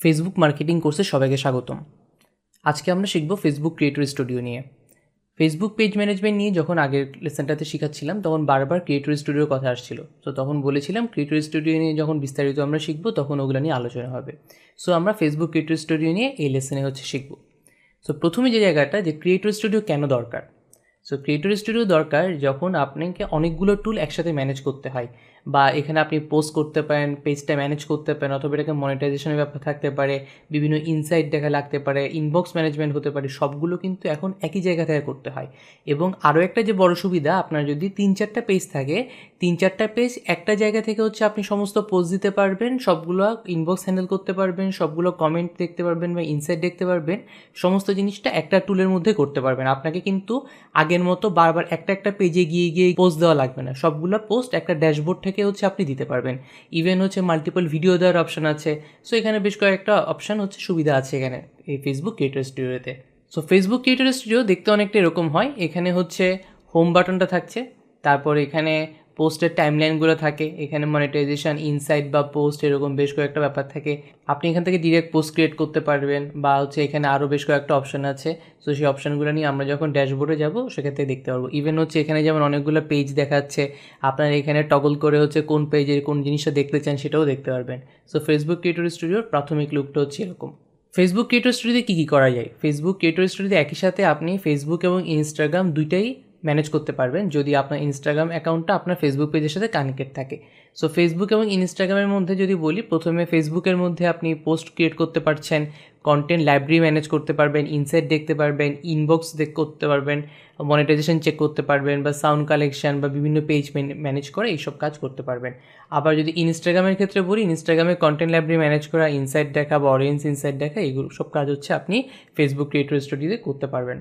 Facebook marketing কোর্সে সবাইকে স্বাগতম। আজকে আমরা শিখব ফেসবুক ক্রিয়েটর স্টুডিও নিয়ে। ফেসবুক পেজ ম্যানেজমেন্ট নিয়ে যখন আগের লেসনটাতে শেখাচ্ছিলাম, তখন বারবার ক্রিয়েটর স্টুডিওর কথা আসছিল। তো তখন বলেছিলাম ক্রিয়েটর স্টুডিও নিয়ে যখন বিস্তারিত আমরা শিখব, তখন ওগুলো নিয়ে আলোচনা হবে। সো আমরা ফেসবুক ক্রিয়েটর স্টুডিও নিয়ে এই লেসনে হচ্ছে শিখব। সো প্রথমে যে জায়গাটা, যে ক্রিয়েটর স্টুডিও কেন দরকার? সো ক্রিয়েটর স্টুডিও দরকার যখন আপনাকে অনেকগুলো টুল একসাথে ম্যানেজ করতে হয়। বা এখানে আপনি পোস্ট করতে পারেন পেজটা ম্যানেজ করতে পারেন, অথবা এটাকে মনিটাইজেশনের ব্যাপার থাকতে পারে, বিভিন্ন ইনসাইট দেখা লাগতে পারে ইনবক্স ম্যানেজমেন্ট হতে পারে, সবগুলো কিন্তু এখন একই জায়গা থেকে করতে হয়। এবং আরও একটা যে বড় সুবিধা, আপনার যদি তিন চারটা পেজ থাকে, তিন চারটা পেজ একটা জায়গা থেকে হচ্ছে আপনি সমস্ত পোস্ট দিতে পারবেন, সবগুলো ইনবক্স হ্যান্ডেল করতে পারবেন, সবগুলো কমেন্ট দেখতে পারবেন বা ইনসাইট দেখতে পারবেন, সমস্ত জিনিসটা একটা টুলের মধ্যে করতে পারবেন। আপনাকে কিন্তু আগের মতো বারবার একটা একটা পেজে গিয়ে গিয়ে পোস্ট দেওয়া লাগবে না। সবগুলো পোস্ট একটা ড্যাশবোর্ড থেকে হচ্ছে আপনি দিতে পারবেন। ইভেন হচ্ছে মাল্টিপল ভিডিও দেওয়ার অপশান আছে। সো এখানে বেশ কয়েকটা অপশান হচ্ছে সুবিধা আছে এখানে, এই ফেসবুক ক্রিয়েটার স্টুডিওতে সো ফেসবুক ক্রিয়েটার স্টুডিও দেখতে অনেকটা এরকম হয়। এখানে হচ্ছে হোম বাটনটা থাকছে। তারপর এখানে পোস্টের টাইমলাইনগুলো থাকে, এখানে মনিটাইজেশন ইনসাইট বা পোস্ট এরকম বেশ কয়েকটা ব্যাপার থাকে। আপনি এখান থেকে ডিরেক্ট পোস্ট ক্রিয়েট করতে পারবেন বা হচ্ছে এখানে আরও বেশ কয়েকটা অপশন আছে। সো সেই অপশানগুলো নিয়ে আমরা যখন ড্যাশবোর্ডে যাব, সেক্ষেত্রে দেখতে পারব। ইভেন হচ্ছে এখানে যেমন অনেকগুলো পেজ দেখাচ্ছে, আপনার এখানে টগল করে হচ্ছে কোন পেজের কোন জিনিসটা দেখতে চান সেটাও দেখতে পারবেন। সো ফেসবুক ক্রিয়েটর স্টুডিওর প্রাথমিক লুকটা হচ্ছে এরকম। ফেসবুক ক্রিয়েটর স্টুডিওতে কী কী করা যায়? ফেসবুক ক্রিয়েটর স্টুডিওতে একই সাথে আপনি ফেসবুক এবং ইনস্টাগ্রাম দুইটাই ম্যানেজ করতে পারবেন যদি আপনার ইনস্টাগ্রাম অ্যাকাউন্টটা আপনার ফেসবুক পেজের সাথে কানেক্টেড থাকে। সো ফেসবুক এবং ইনস্টাগ্রামের মধ্যে যদি বলি, প্রথমে ফেসবুকের মধ্যে আপনি পোস্ট ক্রিয়েট করতে পারছেন কন্টেন্ট লাইব্রেরি ম্যানেজ করতে পারবেন ইনসাইট দেখতে পারবেন ইনবক্স দেখ, করতে পারবেন মনিটাইজেশন চেক করতে পারবেন বা সাউন্ড কালেকশন বা বিভিন্ন পেজ ম্যানেজ করে এইসব কাজ করতে পারবেন। আবার যদি ইনস্টাগ্রামের ক্ষেত্রে বলি ইনস্টাগ্রামে কন্টেন্ট লাইব্রেরি ম্যানেজ করা ইনসাইট দেখা বা অডিয়েন্স ইনসাইট দেখা, এইগুলো সব কাজ হচ্ছে আপনি ফেসবুক ক্রিয়েটর স্টুডিওতে করতে পারবেন।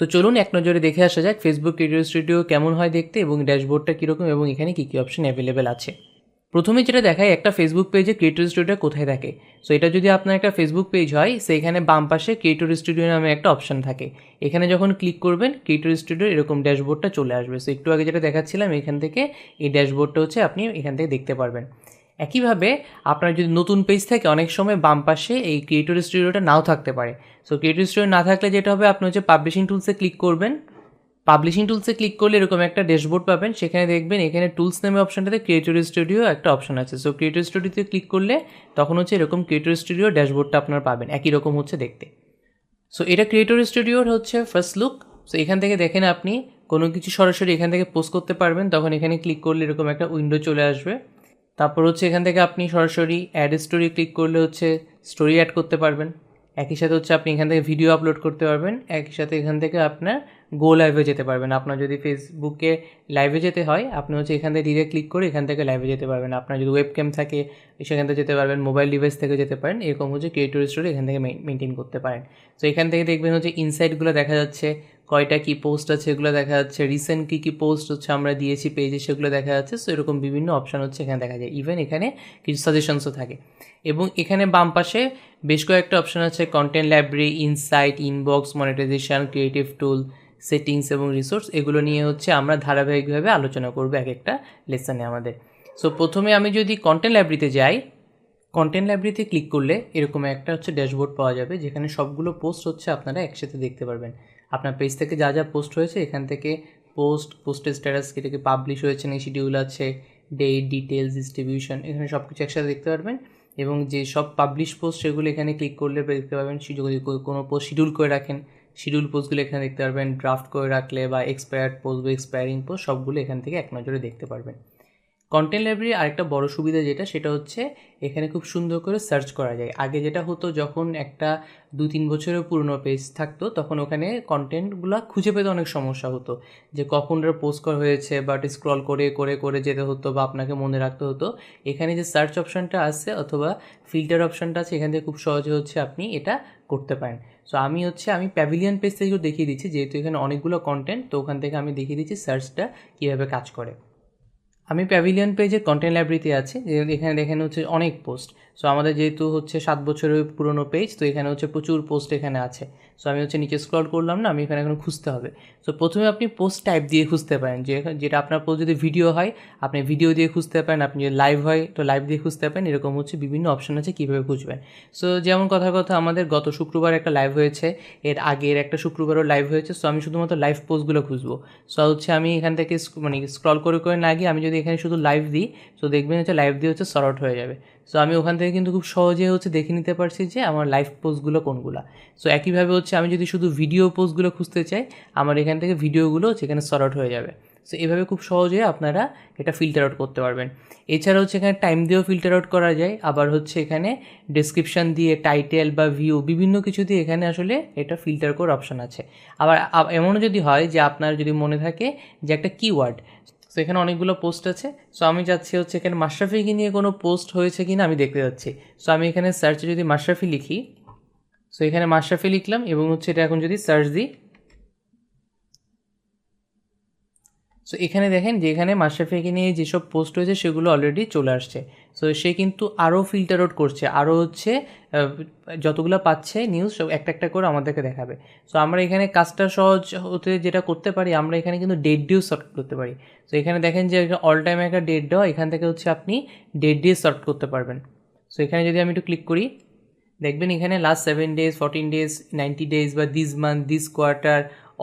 তো চলুন এক নজরে দেখে আসা যাক ফেসবুক ক্রিয়েটর স্টুডিও কেমন হয় দেখতে এবং ড্যাশবোর্ডটা কীরকম এবং এখানে কী কী অপশন অ্যাভেলেবেল আছে। প্রথমে যেটা দেখায়, একটা ফেসবুক পেজে ক্রিয়েটর স্টুডিও কোথায় থাকে? সো এটা যদি আপনার একটা ফেসবুক পেজ হয় সেখানে বাম পাশে ক্রিয়েটর স্টুডিও নামে একটা অপশন থাকে। এখানে যখন ক্লিক করবেন ক্রিয়েটর স্টুডিও এরকম ড্যাশবোর্ডটা চলে আসবে। সো একটু আগে যেটা দেখাচ্ছিলাম, এখান থেকে এই ড্যাশবোর্ডটা হচ্ছে আপনি এখান থেকে দেখতে পারবেন। একইভাবে আপনার যদি নতুন পেজ থাকে, অনেক সময় বাম পাশে এই ক্রিয়েটর স্টুডিওটা নাও থাকতে পারে। সো ক্রিয়েটর স্টুডিও না থাকলে যেটা হবে, আপনি হচ্ছে পাবলিশিং টুলসে ক্লিক করবেন। পাবলিশিং টুলসে ক্লিক করলে এরকম একটা ড্যাশবোর্ড পাবেন। সেখানে দেখবেন এখানে টুলস নামে অপশনটাতে ক্রিয়েটর স্টুডিও একটা অপশন আছে। সো ক্রিয়েটর স্টুডিওতে ক্লিক করলে তখন হচ্ছে এরকম ক্রিয়েটর স্টুডিও ড্যাশবোর্ডটা আপনার পাবেন। একই রকম হচ্ছে দেখতে। সো এটা ক্রিয়েটর স্টুডিওর হচ্ছে ফার্স্ট লুক সো এখান থেকে দেখেন আপনি কোনো কিছু সরাসরি এখান থেকে পোস্ট করতে পারবেন। তখন এখানে ক্লিক করলে এরকম একটা উইন্ডো চলে আসবে। তারপর হচ্ছে এখান থেকে আপনি সরাসরি অ্যাড স্টোরি ক্লিক করলে হচ্ছে স্টোরি অ্যাড করতে পারবেন। একই সাথে হচ্ছে আপনি এখান থেকে ভিডিও আপলোড করতে পারবেন। একই সাথে এখান থেকে আপনার গো লাইভে যেতে পারবেন। আপনার যদি ফেসবুকে লাইভে যেতে হয়, আপনি হচ্ছে এখান থেকে ডিরেক্ট ক্লিক করে এখান থেকে লাইভে যেতে পারবেন। আপনার যদি ওয়েব ক্যাম থাকে, সেখান থেকে যেতে পারবেন। মোবাইল ডিভাইস থেকে যেতে পারেন। এরকম হচ্ছে ক্রিয়েটর স্টোরি এখান থেকে মেনটেন করতে পারেন। তো এখান থেকে দেখবেন হচ্ছে ইনসাইটগুলো দেখা যাচ্ছে। কয়টা কী পোস্ট আছে এগুলো দেখা যাচ্ছে। রিসেন্ট কী কী পোস্ট হচ্ছে আমরা দিয়েছি পেজে সেগুলো দেখা যাচ্ছে। সো এরকম বিভিন্ন অপশান হচ্ছে এখানে দেখা যায়। ইভেন এখানে কিছু সাজেশনসও থাকে। এবং এখানে বাম পাশে বেশ কয়েকটা অপশান আছে। Content library insight inbox monetisation creative tool settings এবং রিসোর্স এগুলো নিয়ে হচ্ছে আমরা ধারাবাহিকভাবে আলোচনা করব এক একটা লেসনে আমাদের। সো প্রথমে আমি যদি কন্টেন্ট লাইব্রেরিতে যাই কন্টেন্ট লাইব্রেরিতে ক্লিক করলে এরকম একটা হচ্ছে ড্যাশবোর্ড পাওয়া যাবে। যেখানে সবগুলো পোস্ট হচ্ছে আপনারা একসাথে দেখতে পারবেন। আপনার পেজ থেকে যা যা পোস্ট হয়েছে, এখান থেকে পোস্ট পোস্টের স্ট্যাটাস কেটে পাবলিশ হয়েছে না শিডিউল আছে ডেট ডিটেলস ডিস্ট্রিবিউশন এখানে সব কিছু একসাথে দেখতে পারবেন। এবং যে সব পাবলিশ পোস্ট সেগুলো এখানে ক্লিক করলে দেখতে পাবেন যদি কোনো পোস্ট শিডিউল করে রাখেন শিডিউল পোস্টগুলো এখানে দেখতে পারবেন ড্রাফট করে রাখলে বা এক্সপায়ার্ড পোস্ট বা এক্সপায়ারিং পোস্ট সবগুলো এখান থেকে এক নজরে দেখতে পারবেন। কন্টেন্ট লাইব্রেরি আরেকটা বড় সুবিধা যেটা, সেটা হচ্ছে এখানে খুব সুন্দর করে সার্চ করা যায়। আগে যেটা হতো, যখন একটা দু তিন বছরের পুরনো পেজ থাকতো, তখন ওখানে কন্টেন্টগুলো খুঁজে পেতে অনেক সমস্যা হতো। যে কখন ওটা পোস্ট করা হয়েছে বা স্ক্রল করে করে করে যেতে হতো বা আপনাকে মনে রাখতে হতো, এখানে যে সার্চ অপশানটা আছে অথবা ফিল্টার অপশানটা আছে, এখান থেকে খুব সহজে হচ্ছে আপনি এটা করতে পারেন। সো আমি হচ্ছে, আমি প্যাভিলিয়ন পেজ থেকেও দেখিয়ে দিচ্ছি, যেহেতু এখানে অনেকগুলো কন্টেন্ট তো ওখান থেকে আমি দেখিয়ে দিচ্ছি সার্চটা কীভাবে কাজ করে। আমি প্যাভিলিয়ন পেজের কন্টেন্ট লাইব্রেরিতে আছি এখানে দেখেন হচ্ছে অনেক পোস্ট সো আমাদের যেহেতু হচ্ছে সাত বছরের পুরনো পেজ তো এখানে হচ্ছে প্রচুর পোস্ট এখানে আছে। সো আমি হচ্ছে নিচে স্ক্রল করলাম না, আমি এখানে এখন খুঁজতে হবে। সো প্রথমে আপনি পোস্ট টাইপ দিয়ে খুঁজতে পারেন, যে যেটা আপনার পোস্ট যদি ভিডিও হয়, আপনি ভিডিও দিয়ে খুঁজতে পারেন, আপনি যদি লাইভ হয়, তো লাইভ দিয়ে খুঁজতে পারেন, এরকম হচ্ছে বিভিন্ন অপশন আছে কীভাবে খুঁজবেন। সো যেমন কথার কথা আমাদের গত শুক্রবার একটা লাইভ হয়েছে, এর আগের একটা শুক্রবারও লাইভ হয়েছে সো আমি শুধুমাত্র লাইভ পোস্টগুলো খুঁজবো। সো হচ্ছে আমি এখান থেকে মানে স্ক্রল করে করে না গিয়ে, আমি যদি এখানে শুধু লাইভ দিই সো দেখবেন হচ্ছে লাইভ দিয়ে হচ্ছে সর্ট হয়ে যাবে। সো আমি ওখান থেকে কিন্তু খুব সহজে হচ্ছে দেখে নিতে পারছি যে আমার লাইভ পোস্টগুলো কোনগুলো। সো একইভাবে হচ্ছে আমি যদি শুধু ভিডিও পোস্টগুলো খুঁজতে চাই, আমার এখান থেকে ভিডিওগুলো এখানে সর্ট হয়ে যাবে। সো এভাবে খুব সহজে আপনারা এটা ফিল্টার আউট করতে পারবেন। এছাড়া হচ্ছে এখানে টাইম দিয়েও ফিল্টার আউট করা যায়, আবার হচ্ছে এখানে ডেসক্রিপশন দিয়ে টাইটেল বা ভিউ বিভিন্ন কিছু দিয়ে এখানে আসলে এটা ফিল্টার করার অপশন আছে। আবার এমনও যদি হয় যে আপনার যদি মনে থাকে যে একটা কিওয়ার্ড সো এখানে অনেকগুলো পোস্ট আছে। সো আমি যাচ্ছি হচ্ছে এখানে মাশরাফিকে নিয়ে কোনো পোস্ট হয়েছে কি না আমি দেখতে যাচ্ছি। সো আমি এখানে সার্চে যদি মাশরাফি লিখি সো এখানে মাশরাফি লিখলাম এবং হচ্ছে এটা এখন যদি সার্চ দিই সো এখানে দেখেন যে এখানে মাশরাফিকে নিয়ে যেসব পোস্ট হয়েছে সেগুলো অলরেডি চলে আসছে। সো সে কিন্তু আরও ফিল্টার আউট করছে। আরও হচ্ছে যতগুলো পাচ্ছে নিউজ সব একটা একটা করে আমাদেরকে দেখাবে। সো আমরা এখানে কাজটা সহজ হতে যেটা করতে পারি, আমরা এখানে কিন্তু ডেট ডিউ সর্ট করতে পারি। সো এখানে দেখেন যে অল টাইম একটা ডেট দেওয়া, এখান থেকে হচ্ছে আপনি ডেট দিয়ে সর্ট করতে পারবেন। সো এখানে যদি আমি একটু ক্লিক করি, দেখবেন এখানে last seven days fourteen days ninety days বা this month this quarter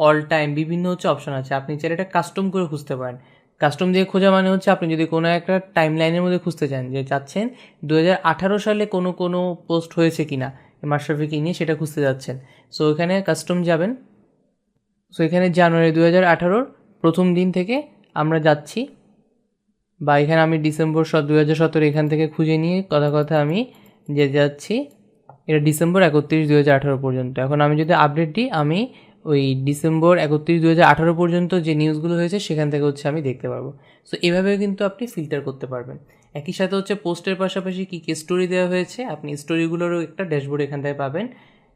all time বিভিন্ন হচ্ছে অপশন আছে। আপনি চাইলে এটা কাস্টম করে খুঁজতে পারেন। কাস্টম দিয়ে খোঁজা মানে হচ্ছে আপনি যদি কোনো একটা টাইম লাইনের মধ্যে খুঁজতে চান যে চাচ্ছেন দু সালে কোনো কোনো পোস্ট হয়েছে কি না মাশরাফিকে নিয়ে সেটা খুঁজতে যাচ্ছেন। সো এখানে কাস্টম যাবেন। সো এখানে জানুয়ারি দু হাজার প্রথম দিন থেকে আমরা যাচ্ছি বা এখানে আমি ডিসেম্বর দু হাজার সতেরো এখান থেকে খুঁজে নিয়ে কথা কথা আমি যে যাচ্ছি, এটা ডিসেম্বর একত্রিশ দু হাজার আঠারো পর্যন্ত। এখন আমি যদি আপডেট দিই, আমি ওই ডিসেম্বর একত্রিশ দু হাজার আঠারো পর্যন্ত যে নিউজগুলো হয়েছে, সেখান থেকে হচ্ছে আমি দেখতে পারব। সো এভাবেও কিন্তু আপনি ফিল্টার করতে পারবেন। একই সাথে হচ্ছে পোস্টের পাশাপাশি কী কী স্টোরি দেওয়া হয়েছে, আপনি স্টোরিগুলোরও একটা ড্যাশবোর্ড এখান থেকে পাবেন।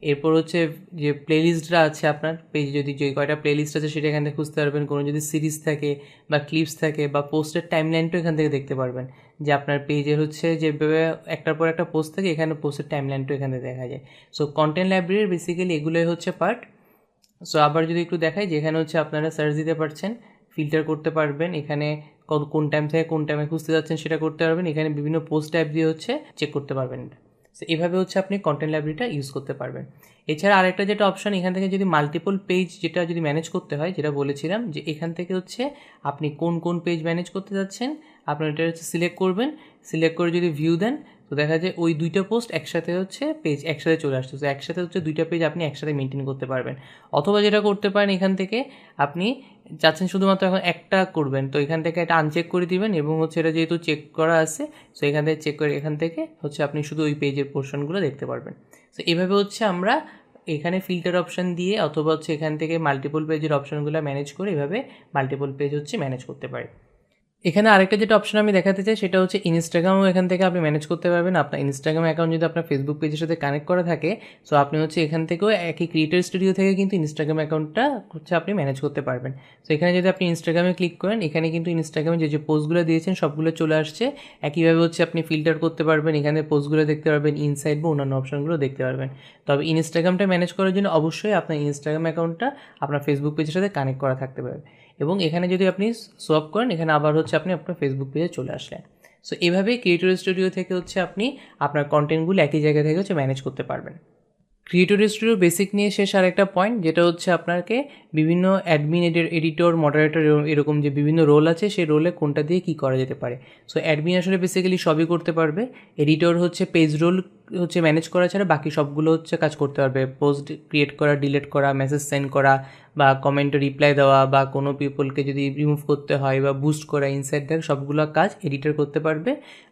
এরপর হচ্ছে যে প্লেলিস্টটা আছে আপনার পেজে যদি যে কয়টা প্লেলিস্ট আছে সেটা এখান থেকে খুঁজতে পারবেন। কোনো যদি সিরিজ থাকে বা ক্লিপস থাকে বা পোস্টের টাইম লাইনটাও এখান থেকে দেখতে পারবেন। যে আপনার পেজের হচ্ছে যেভাবে একটার পর একটা পোস্ট থাকে, এখানে পোস্টের টাইম লাইনটাও এখান থেকে দেখা যায়। সো কন্টেন্ট লাইব্রেরির বেসিক্যালি এগুলোই হচ্ছে পার্ট সো আবার যদি একটু দেখাই, যেখানে হচ্ছে আপনারা সার্চ দিতে পারছেন ফিল্টার করতে পারবেন, এখানে কোন টাইম থেকে কোন টাইমে খুঁজতে যাচ্ছেন সেটা করতে পারবেন, এখানে বিভিন্ন পোস্ট টাইপ দিয়ে হচ্ছে চেক করতে পারবেন। সো এভাবে হচ্ছে আপনি কন্টেন্ট লাইব্রেরিটা ইউজ করতে পারবেন। এছাড়া আরেকটা যেটা অপশন এখান থেকে যদি মাল্টিপল পেজ যেটা যদি ম্যানেজ করতে হয়, যেটা বলেছিলাম যে এখান থেকে হচ্ছে আপনি কোন কোন পেজ ম্যানেজ করতে যাচ্ছেন, আপনার এটা হচ্ছে সিলেক্ট করবেন সিলেক্ট করে যদি ভিউ দেন তো দেখা যায় ওই দুইটা পোস্ট একসাথে হচ্ছে পেজ একসাথে চলে আসছে। তো একসাথে হচ্ছে দুইটা পেজ আপনি একসাথে মেনটেন করতে পারবেন। অথবা যেটা করতে পারেন এখান থেকে আপনি চাচ্ছেন শুধুমাত্র এখন একটা করবেন। তো এখান থেকে এটা আনচেক করে দিবেন এবং হচ্ছে এটা যেহেতু চেক করা আছে সো এখান থেকে চেক করে এখান থেকে হচ্ছে আপনি শুধু ওই পেজের পোর্শনগুলো দেখতে পারবেন। সো এভাবে হচ্ছে আমরা এখানে ফিল্টার অপশান দিয়ে অথবা হচ্ছে এখান থেকে মাল্টিপল পেজের অপশনগুলো ম্যানেজ করে এভাবে মাল্টিপল পেজ হচ্ছে ম্যানেজ করতে পারি। এখানে আরেকটা যেটা অপশন আমি দেখাতে চাই, সেটা হচ্ছে ইনস্টাগ্রামও এখান থেকে আপনি ম্যানেজ করতে পারবেন। আপনার ইনস্টাগ্রাম অ্যাকাউন্ট যদি আপনার ফেসবুক পেজের সাথে কানেক্ট করা থাকে সো আপনি হচ্ছে এখান থেকেও একই ক্রিয়েটর স্টুডিও থেকে কিন্তু ইনস্টাগ্রাম অ্যাকাউন্টটা হচ্ছে আপনি ম্যানেজ করতে পারবেন। সো এখানে যদি আপনি ইনস্টাগ্রামে ক্লিক করেন, এখানে কিন্তু ইনস্টাগ্রামে যে যে পোস্টগুলো দিয়েছেন, সবগুলো চলে আসছে। একইভাবে হচ্ছে আপনি ফিল্টার করতে পারবেন, এখানে পোস্টগুলো দেখতে পারবেন ইনসাইড বা অন্যান্য অপশনগুলো দেখতে পারবেন। তবে ইনস্টাগ্রামটা ম্যানেজ করার জন্য অবশ্যই আপনার ইনস্টাগ্রাম অ্যাকাউন্টটা আপনার ফেসবুক পেজের সাথে কানেক্ট করা থাকতে পারবে। এবং এখানে যদি আপনি সোয়াপ করেন, এখানে আবার হচ্ছে আপনি আপনার ফেসবুক পেজে চলে আসলেন। সো এভাবে ক্রিয়েটর স্টুডিও থেকে হচ্ছে আপনি আপনার কন্টেন্টগুলো একই জায়গা থেকে হচ্ছে ম্যানেজ করতে পারবেন। ক্রিয়েটর স্টুডিও বেসিক নিয়ে শেষ আর একটা পয়েন্ট যেটা হচ্ছে আপনাকে বিভিন্ন অ্যাডমিন এডিটর মডারেটর এরকম যে বিভিন্ন রোল আছে, সেই রোলে কোনটা দিয়ে কী করা যেতে পারে। সো অ্যাডমিন আসলে বেসিক্যালি সবই করতে পারবে। এডিটর হচ্ছে পেজ রোল হচ্ছে ম্যানেজ করা ছাড়া বাকি সবগুলো হচ্ছে কাজ করতে পারবে। পোস্ট ক্রিয়েট করা ডিলিট করা মেসেজ সেন্ড করা বা কমেন্টে রিপ্লাই দেওয়া বা কোনো পিপলকে যদি রিমুভ করতে হয় বা বুস্ট করা ইনসাইড দেওয়া, সবগুলো কাজ এডিটর করতে পারবে।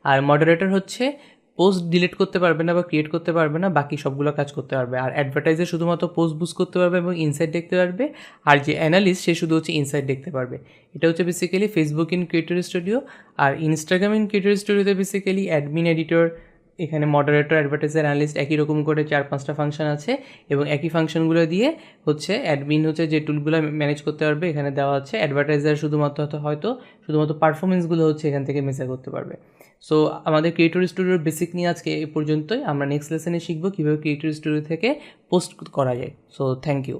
আর মডারেটর হচ্ছে পোস্ট ডিলিট করতে পারবে না বা ক্রিয়েট করতে পারবে না, বাকি সবগুলো কাজ করতে পারবে। আর অ্যাডভার্টাইজার শুধুমাত্র পোস্ট বুস্ট করতে পারবে এবং ইনসাইট দেখতে পারবে, আর যে অ্যানালিস্ট সে শুধু হচ্ছে ইনসাইট দেখতে পারবে। এটা হচ্ছে basically Facebook in creator studio R Instagram in creator স্টুডিওতে বেসিক্যালি অ্যাডমিন এডিটর এখানে মডারেটর অ্যাডভার্টাইজার অ্যানালিস্ট একই রকম করে চার পাঁচটা ফাংশন আছে এবং একই ফাংশনগুলো দিয়ে হচ্ছে অ্যাডমিন হচ্ছে যে টুলগুলো ম্যানেজ করতে পারবে, এখানে দেওয়া আছে অ্যাডভার্টাইজার শুধুমাত্র হয়তো শুধুমাত্র পারফরমেন্সগুলো হচ্ছে এখান থেকে মেজার করতে পারবে। সো আমাদের ক্রিয়েটর স্টুডিওর বেসিক নিয়ে আজকে এ পর্যন্তই। আমরা নেক্সট লেসনে শিখব কীভাবে ক্রিয়েটর স্টুডিও থেকে পোস্ট করা যায়। So thank you